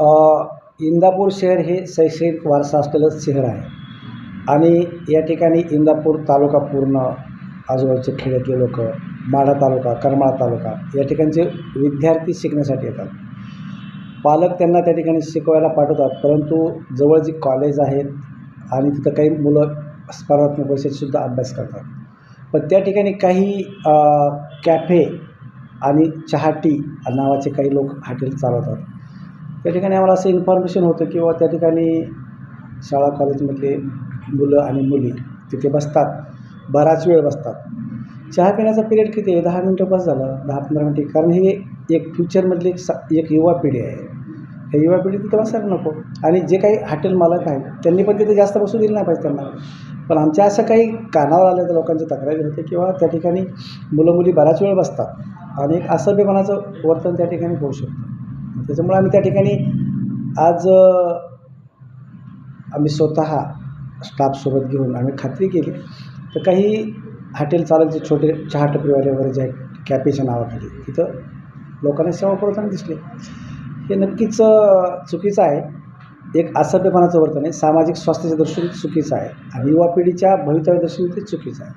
इंदापूर शहर हे शैक्षणिक वारसा असलेलं शहर आहे. आणि या ठिकाणी इंदापूर तालुका पूर्ण आजूबाजूचे खेड्यातले लोक माढा तालुका करमाळा तालुका या ठिकाणचे विद्यार्थी शिकण्यासाठी येतात. पालक त्यांना त्या ठिकाणी शिकवायला पाठवतात परंतु जवळ जी कॉलेज आहेत आणि तिथं काही मुलं स्पर्धात्मक परीक्षेतसुद्धा अभ्यास करतात. पण त्या ठिकाणी काही कॅफे आणि चहा टी नावाचे काही लोक हॉटेल चालवतात. त्या ठिकाणी आम्हाला असं इन्फॉर्मेशन होतं किंवा त्या ठिकाणी शाळा कॉलेजमधले मुलं आणि मुली तिथे बसतात. बराच वेळ बसतात. चहा पिण्याचा पिरियड किती आहे? दहा मिनटं बस झालं. दहा पंधरा मिनटे. कारण हे एक फ्युचरमधली एक स एक युवा पिढी आहे. हे युवा पिढी तिथे बसायला नको. आणि जे काही हॉटेल मालक आहेत त्यांनी पण तिथे जास्त बसू दिलं नाही पाहिजे त्यांना. पण आमच्या असं काही कानावर आलेल्या लोकांची तक्रारी होते किंवा त्या ठिकाणी मुलं मुली बराच वेळ बसतात. आणि एक असभ्यपणाचं वर्तन त्या ठिकाणी होऊ शकतं. त्याच्यामुळे आम्ही त्या ठिकाणी आज आम्ही स्वतः स्टाफसोबत घेऊन आम्ही खात्री केली. तर काही हॉटेल चालक जे छोटे चहा टपरीवाले वगैरे जे आहेत कॅफेच्या नावाखाली तिथं लोकांना सेवा पुरवताना दिसले. हे नक्कीच चुकीचं आहे. एक असभ्यपणाचं वर्तन आहे. सामाजिक स्वास्थ्याच्या दृष्टीने चुकीचं आहे. आणि युवा पिढीच्या भवितव्या दृष्टीने ते चुकीचं आहे.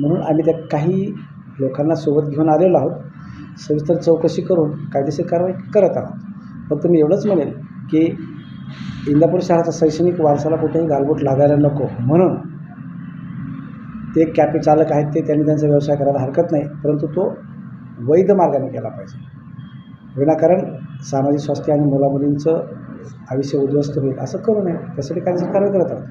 म्हणून आम्ही त्या काही लोकांना सोबत घेऊन आलेलो आहोत. सविस्तर चौकशी करून कायदेशीर कारवाई करत आहोत. फक्त मी एवढंच म्हणेन की इंदापूर शहराचा शैक्षणिक वारसाला कुठेही गालबोट लागायला नको. म्हणून ते कॅफे चालक आहेत ते त्यांनी त्यांचा व्यवसाय करायला हरकत नाही परंतु तो वैध मार्गाने केला पाहिजे. विनाकारण सामाजिक स्वास्थ्य आणि मुलामुलींचं आयुष्य उद्ध्वस्त होईल असं करू नये. त्यासाठी कायदेशीर कारवाई करत आहोत.